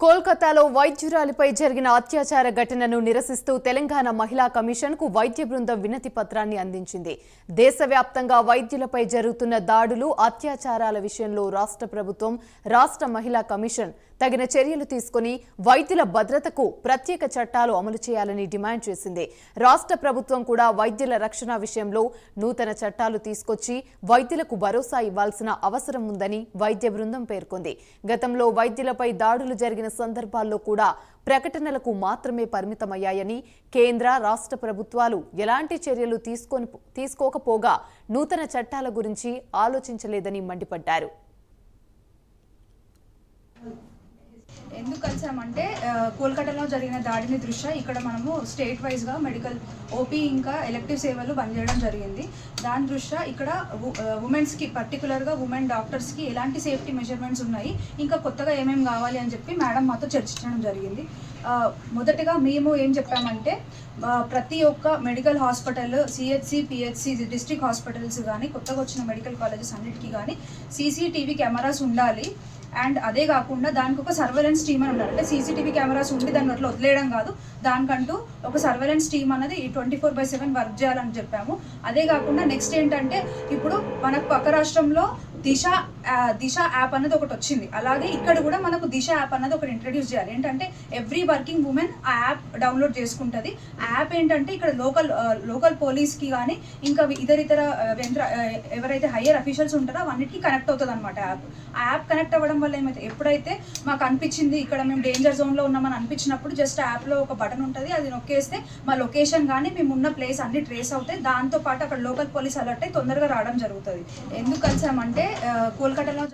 కోల్కతాలో వైద్యురాలిపై జరిగిన అత్యాచార ఘటనను నిరసిస్తూ తెలంగాణ మహిళా కమిషన్కు వైద్య బృందం వినతి పత్రాన్ని అందించింది. దేశవ్యాప్తంగా వైద్యులపై జరుగుతున్న దాడులు అత్యాచారాల విషయంలో రాష్ట్ర ప్రభుత్వం రాష్ట్ర మహిళా కమిషన్ తగిన చర్యలు తీసుకుని వైద్యుల భద్రతకు ప్రత్యేక చట్టాలు అమలు చేయాలని డిమాండ్ చేసింది. రాష్ట్ర ప్రభుత్వం కూడా వైద్యుల రక్షణ విషయంలో నూతన చట్టాలు తీసుకొచ్చి వైద్యులకు భరోసా ఇవ్వాల్సిన అవసరం ఉందని వైద్య బృందం పేర్కొంది. గతంలో వైద్యులపై దాడులు జరిగిన సందర్భాల్లో కూడా ప్రకటనలకు మాత్రమే పరిమితమయ్యాయని కేంద్ర రాష్ట్ర ప్రభుత్వాలు ఎలాంటి చర్యలు తీసుకొని తీసుకోకపోగా నూతన చట్టాల గురించి ఆలోచించలేదని మండిపడ్డారు. ఎందుకు కలిసామంటే కోల్కతాలో జరిగిన దాడిని దృష్ట్యా ఇక్కడ మనము స్టేట్ వైజ్గా మెడికల్ ఓపీ ఇంకా ఎలక్టివ్ సేవలు బంద్ చేయడం జరిగింది. దాని దృష్ట్యా ఇక్కడ ఉమెన్స్కి పర్టికులర్గా ఉమెన్ డాక్టర్స్కి ఎలాంటి సేఫ్టీ మెజర్మెంట్స్ ఉన్నాయి ఇంకా కొత్తగా ఏమేమి కావాలి అని చెప్పి మేడం మాతో చర్చించడం జరిగింది. మొదటగా మేము ఏం చెప్పామంటే ప్రతి ఒక్క medical hospital CHC PHC district hospitals కానీ కొత్తగా వచ్చిన మెడికల్ కాలేజెస్ అన్నిటికీ కానీ సీసీటీవీ కెమెరాస్ ఉండాలి. అండ్ అదే కాకుండా దానికి ఒక సర్వేలెన్స్ టీమ్ అని ఉండాలి అంటే సీసీటీవీ కెమెరాస్ ఉండి దాన్ని అట్లా వదిలేయడం కాదు. దానికంటూ ఒక సర్వేలెన్స్ టీమ్ అనేది twenty four by seven work చేయాలని చెప్పాము. అదే కాకుండా నెక్స్ట్ ఏంటంటే ఇప్పుడు మనకు పక్క రాష్ట్రంలో దిశ దిశ యాప్ అనేది ఒకటి వచ్చింది. అలాగే ఇక్కడ కూడా మనకు దిశ యాప్ అనేది ఒకటి ఇంట్రడ్యూస్ చేయాలి. ఏంటంటే ఎవ్రీ వర్కింగ్ ఉమెన్ ఆ యాప్ డౌన్లోడ్ చేసుకుంటుంది. ఆ యాప్ ఏంటంటే ఇక్కడ లోకల్ లోకల్ పోలీస్కి కానీ ఇంకా ఇతర ఇతర యంత్ర ఎవరైతే హయ్యర్ అఫీషియల్స్ ఉంటారో అవన్నిటికీ కనెక్ట్ అవుతుంది అనమాట యాప్. ఆ యాప్ కనెక్ట్ అవ్వడం వల్ల ఏమైతే ఎప్పుడైతే మాకు అనిపించింది ఇక్కడ మేము డేంజర్ జోన్లో ఉన్నామని అనిపించినప్పుడు జస్ట్ యాప్లో ఒక బటన్ ఉంటుంది అది నొక్కేస్తే మా లొకేషన్ కానీ మేము ఉన్న ప్లేస్ అన్ని ట్రేస్ అవుతాయి. దాంతో పాటు అక్కడ లోకల్ పోలీస్ అలర్ట్ అయి తొందరగా రావడం జరుగుతుంది. ఎందుకు కలిసామంటే ఆ, కోల్కతాలో